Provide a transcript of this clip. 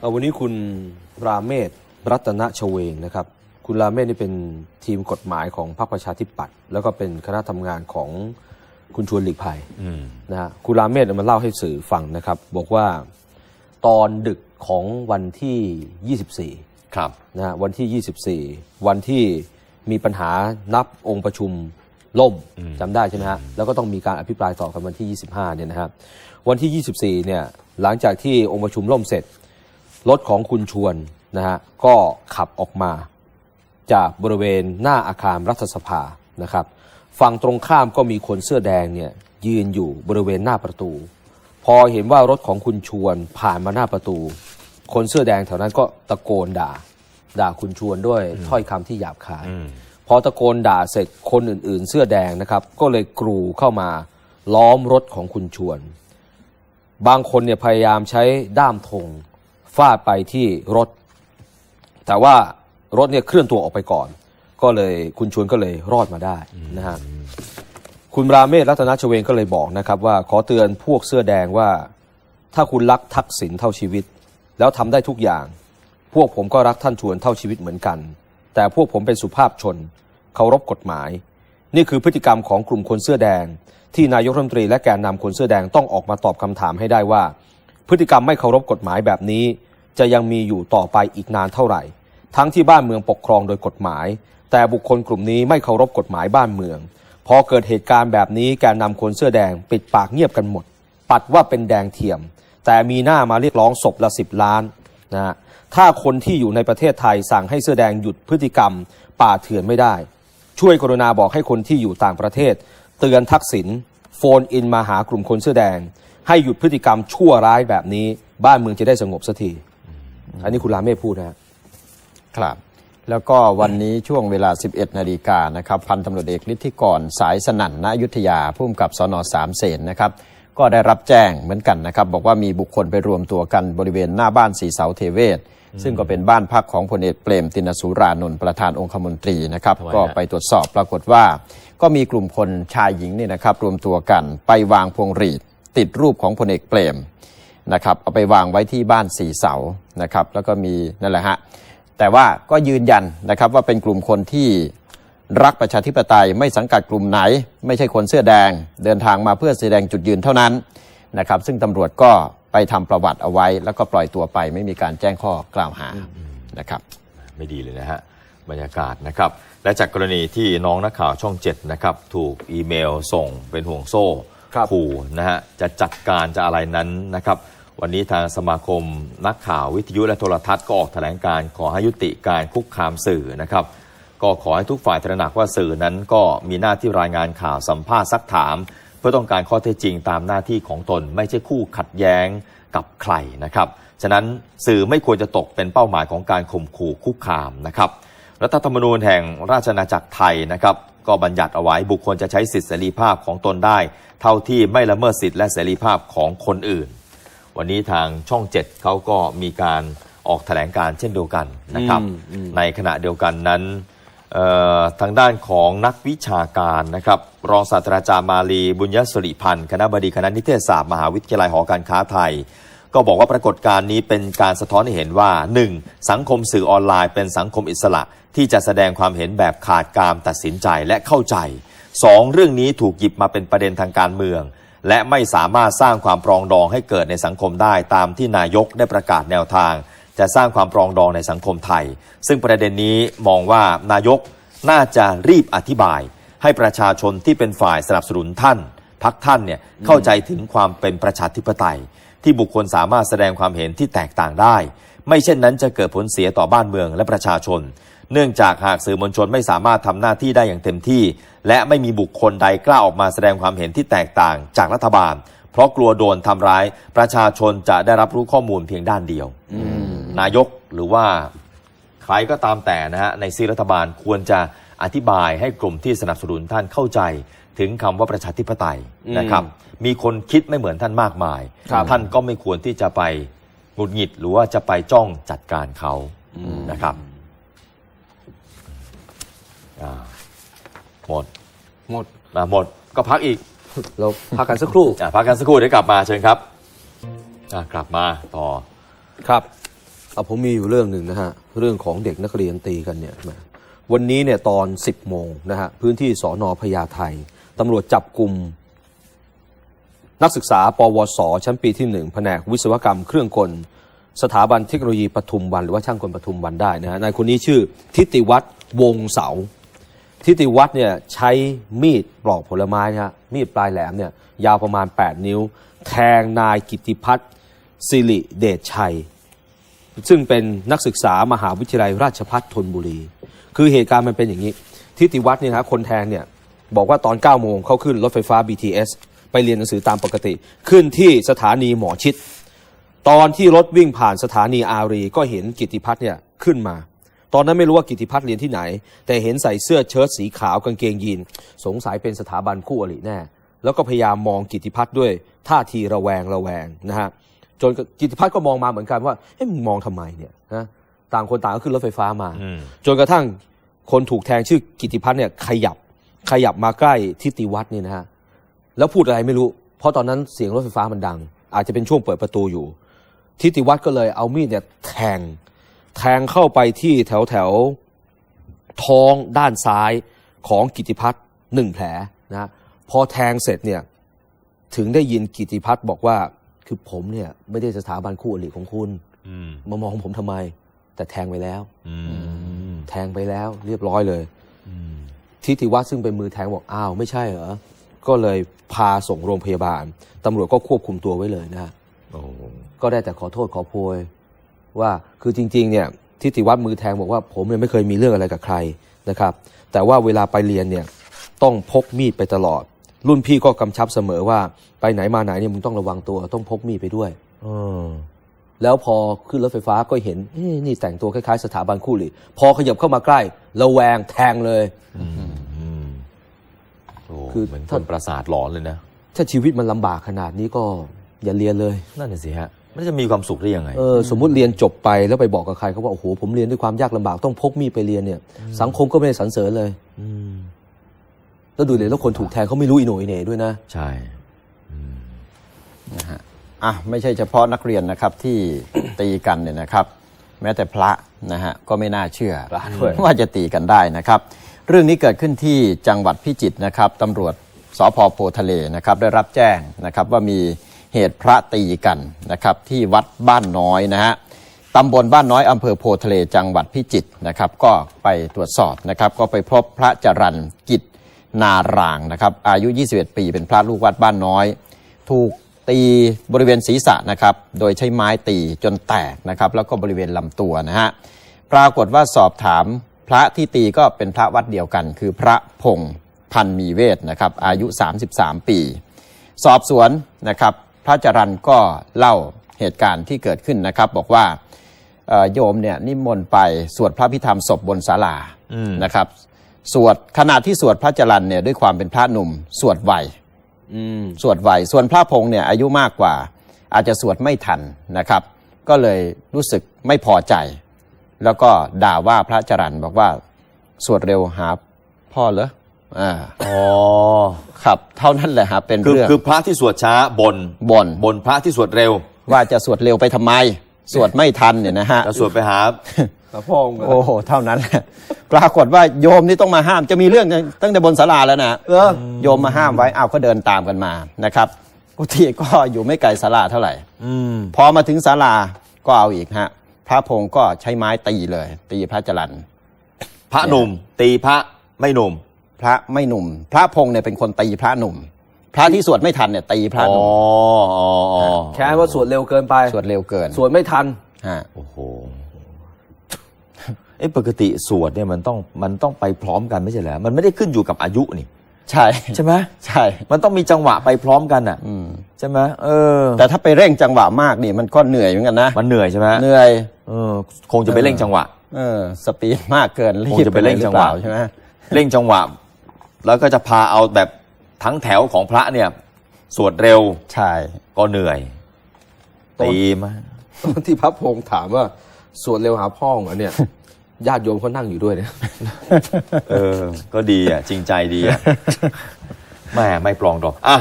เอ่อวันนี้คุณราเมศรัตนชเวงนะครับ คุณราเมศนี่เป็นทีมกฎหมายของพรรคประชาธิปัตย์แล้วก็เป็นคณะทำงานของคุณชวนหลีกภัยอืมนะฮะคุณราเมศมาเล่าให้สื่อฟังนะครับ บอกว่าตอนดึกของวันที่ 24 ครับนะฮะวันที่ 24 วันที่มีปัญหานับองค์ประชุมล่มจำได้ใช่ไหมฮะแล้วก็ต้องมีการอภิปรายต่อกันวันที่ 25 เนี่ยนะครับวันที่ 24 เนี่ยหลังจากที่องค์ประชุมล่มเสร็จ รถของคุณชวนนะฮะก็ขับออกมา จากบริเวณหน้าอาคารรัฐสภานะครับฝั่งตรงข้ามก็มีคนเสื้อแดงเนี่ยยืนอยู่บริเวณหน้าประตู พอเห็นว่ารถของคุณชวนผ่านมาหน้าประตู คนเสื้อแดงแถวนั้นก็ตะโกนด่า ด่าคุณชวนด้วยถ้อยคำที่หยาบคายอืมพอตะโกนด่าเสร็จคนอื่น ๆ เสื้อแดงนะครับ ก็เลยกรูเข้ามาล้อมรถของคุณชวน บางคนเนี่ยพยายามใช้ด้ามธง ฟาดไปที่รถ แต่ว่ารถเนี่ยเคลื่อนตัวออกไปก่อน ก็เลยคุณชวนก็เลยรอดมาได้นะฮะคุณราเมศรัตนชเวงก็เลยบอกนะครับ ว่าขอเตือนพวกเสื้อแดงว่า ถ้าคุณรักทักษิณเท่าชีวิต แล้วทำได้ทุกอย่าง พวกผมก็รักท่านชวนเท่าชีวิตเหมือนกัน แต่พวกผมเป็นสุภาพชนเคารพกฎหมาย นี่คือพฤติกรรมของกลุ่มคนเสื้อแดง ที่นายกรัฐมนตรีและแกนนำคนเสื้อแดงต้องออกมาตอบคำถามให้ได้ว่า พฤติกรรมไม่เคารพกฎหมายแบบนี้ จะยังมีอยู่ต่อไปอีกนานเท่าไหร่ ทั้งที่บ้านเมืองปกครองโดยกฎหมาย แต่บุคคลกลุ่มนี้ไม่เคารพกฎหมายบ้านเมือง พอเกิดเหตุการณ์แบบนี้แกนนำคนเสื้อแดงปิดปากเงียบกันหมด ปัดว่าเป็นแดงเทียม แต่มีหน้ามาเรียกร้องศพละสิบล้านนะฮะถ้าคนที่อยู่ในประเทศไทยสั่งให้เสื้อแดงหยุดพฤติกรรม ป่าเถื่อนไม่ได้ ช่วยกรุณาบอกให้คนที่อยู่ต่างประเทศ เตือนทักษิณโฟนอินมาหากลุ่มคนเสื้อแดง ให้หยุดพฤติกรรมชั่วร้ายแบบนี้ บ้านเมืองจะได้สงบสักที อันนี้คุณราเมฆพูดนะฮะครับ แล้วก็วันนี้ช่วงเวลา 11 นาฬิกานะครับพันตำรวจเอกฤทธิกรสายสนั่นณอยุธยาผู้กำกับสนสามเสนนะครับก็ได้รับแจ้งเหมือนกันนะครับ บอกว่ามีบุคคลไปรวมตัวกันบริเวณหน้าบ้านสีเสาเทเวศ ซึ่งก็เป็นบ้านพักของพลเอกเปรมตินสุรานนท์ประธานองคมนตรีนะครับทำไมฮะก็ไปตรวจสอบปรากฏว่า ก็มีกลุ่มคนชายหญิงนี่นะครับ รวมตัวกันไปวางพวงหรีด ติดรูปของพลเอกเปรมนะครับเอาไปวางไว้ที่บ้านสีเสานะครับแล้วก็มีนั่นแหละฮะแต่ว่าก็ยืนยันนะครับว่าเป็นกลุ่มคนที่รักประชาธิปไตยไม่สังกัดกลุ่มไหน ไม่ใช่คนเสื้อแดง เดินทางมาเพื่อแสดงจุดยืนเท่านั้นนะครับซึ่งตำรวจก็ไปทำประวัติเอาไว้ แล้วก็ปล่อยตัวไปไม่มีการแจ้งข้อกล่าวหานะครับไม่ดีเลยนะฮะบรรยากาศนะครับและจากกรณีที่น้องนักข่าวช่องเจ็ดนะครับ ถูกอีเมลส่งเป็นห่วงโซ่ครับ ขู่นะฮะจะจัดการจะอะไรนั้นนะครับ วันนี้ทางสมาคมนักข่าววิทยุและโทรทัศน์ก็ออกแถลงการขอให้ยุติการคุกคามสื่อนะครับ ก็ขอให้ทุกฝ่ายตระหนักว่าสื่อนั้นก็มีหน้าที่รายงานข่าวสัมภาษณ์ซักถาม เพื่อต้องการข้อเท็จจริงตามหน้าที่ของตน ไม่ใช่คู่ขัดแย้งกับใครนะครับ ฉะนั้นสื่อไม่ควรจะตกเป็นเป้าหมายของการข่มขู่คุกคามนะครับ รัฐธรรมนูญแห่งราชอาณาจักรไทยนะครับ ก็บัญญัติเอาไว้บุคคลจะใช้สิทธิเสรีภาพของตนได้ เท่าที่ไม่ละเมิดสิทธิและเสรีภาพของคนอื่น วันนี้ทางช่องเจ็ดเขาก็มีการออกแถลงการเช่นเดียวกันนะครับอืมอืมในขณะเดียวกันนั้นเอ่อทางด้านของนักวิชาการนะครับรองศาสตราจารย์มาลีบุญยสุริพันธ์คณะบดีคณะนิเทศศาสตร์มหาวิทยาลัยหอการค้าไทย ก็บอกว่าปรากฏการณ์นี้เป็นการสะท้อนให้เห็นว่า 1. สังคมสื่อออนไลน์เป็นสังคมอิสระ ที่จะแสดงความเห็นแบบขาดการตัดสินใจและเข้าใจ 2. เรื่องนี้ถูกหยิบมาเป็นประเด็นทางการเมือง และไม่สามารถสร้างความปรองดองให้เกิดในสังคมได้ตามที่นายกได้ประกาศแนวทาง จะสร้างความปรองดองในสังคมไทย ซึ่งประเด็นนี้มองว่านายกน่าจะรีบอธิบาย ให้ประชาชนที่เป็นฝ่ายสนับสนุนท่านพักท่านเนี่ยเข้าใจถึงความเป็นประชาธิปไตย ที่บุคคลสามารถแสดงความเห็นที่แตกต่างได้ ไม่เช่นนั้นจะเกิดผลเสียต่อบ้านเมืองและประชาชน เนื่องจากหากสื่อมวลชนไม่สามารถทำหน้าที่ได้อย่างเต็มที่ และไม่มีบุคคลใดกล้าออกมาแสดงความเห็นที่แตกต่างจากรัฐบาล เพราะกลัวโดนทำร้าย ประชาชนจะได้รับรู้ข้อมูลเพียงด้านเดียวนายกหรือว่าใครก็ตามแต่นะฮะในซีรัฐบาลควรจะอธิบายให้กลุ่มที่สนับสนุนท่านเข้าใจ ถึงคำว่าประชาธิปไตยนะครับ มีคนคิดไม่เหมือนท่านมากมายครับท่านก็ไม่ควรที่จะไปหงุดหงิดหรือว่าจะไปจ้องจัดการเขานะครับอ่าหมดหมดอะหมดก็พักอีก เราพักกันสักครู่อะพักกันสักครู่เดี๋ยวกลับมาเชิญครับอะกลับมาต่อครับเอาผมมีอยู่เรื่องหนึ่งนะฮะเรื่องของเด็กนักเรียนตีกันเนี่ยแหมวันนี้เนี่ยตอน 10 โมงนะฮะพื้นที่สอนอพญาไท ตำรวจจับกลุ่มนักศึกษา ปวส ชั้นปีที่1แผนกวิศวกรรมเครื่องกล สถาบันเทคโนโลยีปทุมวัน หรือว่าช่างกลปทุมวันได้นะฮะนายคนนี้ชื่อทิติวัฒน์วงเสา ทิติวัฒน์เนี่ยใช้มีดปลอกผลไม้นะฮะมีดปลายแหลมเนี่ยยาวประมาณ 8 นิ้ว แทงนายกิติพัฒน์สิริเดชชัย ซึ่งเป็นนักศึกษามหาวิทยาลัยราชภัฏธนบุรี คือเหตุการณ์มันเป็นอย่างนี้ ทิติวัฒน์เนี่ยนะคนแทงเนี่ย บอกว่าตอน9โมงเขาขึ้นรถไฟฟ้า BTS ไปเรียนหนังสือตามปกติ ขึ้นที่สถานีหมอชิด ตอนที่รถวิ่งผ่านสถานีอารีก็เห็นกิติพัฒน์เนี่ยขึ้นมา ตอนนั้นไม่รู้ว่ากิติพัฒน์เรียนที่ไหน แต่เห็นใส่เสื้อเชิ้ตสีขาวกางเกงยีน สงสัยเป็นสถาบันคู่อริแน่ แล้วก็พยายามมองกิติพัฒน์ด้วยท่าทีระแวงระแวงนะฮะจนกิติพัฒน์ก็มองมาเหมือนกันว่าเอ๊ะมึงมองทำไมเนี่ยนะต่างคนต่างก็ขึ้นรถไฟฟ้ามาอืมจนกระทั่งคนถูกแทงชื่อกิติพัฒน์เนี่ยขยับ ขยับมาใกล้ทิติวัฒน์เนี่ยนะฮะแล้วพูดอะไรไม่รู้ เพราะตอนนั้นเสียงรถไฟฟ้ามันดัง อาจจะเป็นช่วงเปิดประตูอยู่ ทิติวัฒน์ก็เลยเอามีดเนี่ยแทง แทงเข้าไปที่แถวแถวท้องด้านซ้ายของกิติพัฒน์หนึ่งแผลนะพอแทงเสร็จเนี่ยถึงได้ยินกิติพัฒน์บอกว่าคือผมเนี่ย ไม่ได้สถาบันคู่อริของคุณอืมมามองผมทำไม แต่แทงไปแล้วอืมแทงไปแล้วเรียบร้อยเลยอืม ทิติวัฒน์ซึ่งเป็นมือแทงบอกอ้าวไม่ใช่เหรอ ก็เลยพาส่งโรงพยาบาลตำรวจก็ควบคุมตัวไว้เลยนะฮะโอ้ก็ได้แต่ขอโทษขอโพยว่าคือจริง ๆ เนี่ยทิติวัฒน์มือแทงบอกว่า ผมเนี่ยไม่เคยมีเรื่องอะไรกับใครนะครับ แต่ว่าเวลาไปเรียนเนี่ยต้องพกมีดไปตลอด รุ่นพี่ก็กำชับเสมอว่าไปไหนมาไหนเนี่ยมึงต้องระวังตัว ต้องพกมีดไปด้วยเออแล้วพอขึ้นรถไฟฟ้าก็เห็นเอ๊ะนี่แต่งตัวคล้ายๆ สถาบันคู่หลีพอขยับเข้ามาใกล้ระแวงแทงเลยอืมโอ้ คือเหมือนคถ้านประสาทหลอนเลยนะ ถ้าชีวิตมันลำบากขนาดนี้ก็อย่าเรียนเลย นั่นน่ะสิฮะมันจะมีความสุขได้ยังไงเออสมมุติเรียนจบไปแล้วไปบอกกับใครเขาว่าโอ้โหผมเรียนด้วยความยากลำบากต้องพกมีดไปเรียนเนี่ย สังคมก็ไม่ได้สรรเสริญเลยอืมแล้วดูเลยแล้วคนถูกแทงเขาไม่รู้อีโหนอีเหน่ด้วยนะ ใช่อะไม่ใช่เฉพาะนักเรียนนะครับที่ตีกันเนี่ยนะครับ แม้แต่พระนะฮะก็ไม่น่าเชื่อพระด้วยว่าจะตีกันได้นะครับ เรื่องนี้เกิดขึ้นที่จังหวัดพิจิตรนะครับตำรวจสพโพทะเลนะครับได้รับแจ้งนะครับว่ามีเหตุพระตีกันนะครับที่วัดบ้านน้อยนะฮะตำบลบ้านน้อยอำเภอโพทะเลจังหวัดพิจิตรนะครับก็ไปตรวจสอบนะครับก็ไปพบพระจรันกิจนารางนะครับอายุ 21 ปีเป็นพระลูกวัดบ้านน้อย ถูกตีบริเวณศีรษะนะครับโดยใช้ไม้ตีจนแตกนะครับแล้วก็บริเวณลำตัวนะฮะปรากฏว่าสอบถาม พระที่ตีก็เป็นพระวัดเดียวกัน คือพระพงศ์พันมีเวทนะครับอายุ 33 ปี สอบสวนนะครับพระจรันก็เล่าเหตุการณ์ที่เกิดขึ้นนะครับ บอกว่าเอ่อโยมเนี่ยนิมนต์ไปสวดพระพิธรรมศพบนศาลาอืมนะครับ สวดขณะที่สวดพระจรันเนี่ยด้วยความเป็นพระหนุ่ม สวดไหวอืมสวดไหวส่วนพระพงษ์เนี่ยอายุมากกว่า อาจจะสวดไม่ทันนะครับ ก็เลยรู้สึกไม่พอใจ แล้วก็ด่าว่าพระจรันบอกว่าสวดเร็วหาพ่อเหรออ่าอ๋อครับ เท่านั้นแหละฮะเป็นคือเรื่องคือพระที่สวดช้าบนบนบนพระที่สวดเร็วว่าจะสวดเร็วไปทำไม สวดไม่ทันเนี่ยนะฮะจะสวดไปหาพ่อองค์โอ้โห เท่านั้นแหละ ปรากฏว่าโยมนี่ต้องมาห้าม จะมีเรื่องตั้งแต่บนศาลาแล้วนะเออ โยมมาห้ามไว้ อ้าวก็เดินตามกันมานะครับ กุฏิก็อยู่ไม่ไกลศาลาเท่าไหร่ อืม พอมาถึงศาลาก็เอาอีกฮะ พระพงศ์ก็ใช้ไม้ตีเลย ตีพระจรันพระหนุ่ม ตีพระไม่หนุ่ม พระไม่หนุ่ม พระพงศ์เนี่ยเป็นคนตีพระหนุ่ม พระที่สวดไม่ทันเนี่ยตีพระหอ๋นุ่อมอ๋ออ๋อแค่ว่าสวดเร็วเกินไปสวดเร็วเกิน สวดไม่ทันฮะโอ้โหเอ้ปกติสวดเนี่ยมันต้องมันต้องไปพร้อมกันไม่ใช่เหรอมันไม่ได้ขึ้นอยู่กับอายุนี่ ใช่ใช่ไหมใช่ มันต้องมีจังหวะไปพร้อมกันอะอืมใช่ไหมเออ แต่ถ้าไปเร่งจังหวะมากนี่มันก็เหนื่อยเหมือนกันนะมันเหนื่อยใช่ไหมเหนื่อยเออคงจะไปเร่งจังหวะ เออ สปีดมากเกินรีคงบจะไปเร่งจังหวะปรือเปล่าใช่ไหมเร่งจังหวะ แล้วก็จะพาเอาแบบทั้งแถวของพระเนี่ย สวดเร็วใช่ก็เหนื่อยตีมาตอนที่พระพงศ์ถามว่าสวดเร็วหาพ่อเหรอเนี่ย ญาติโยมเขานั่งอยู่ด้วยเนี่ยเออ ก็ดีอะ จริงใจดีอะแม่ไม่ปลองดอกอะ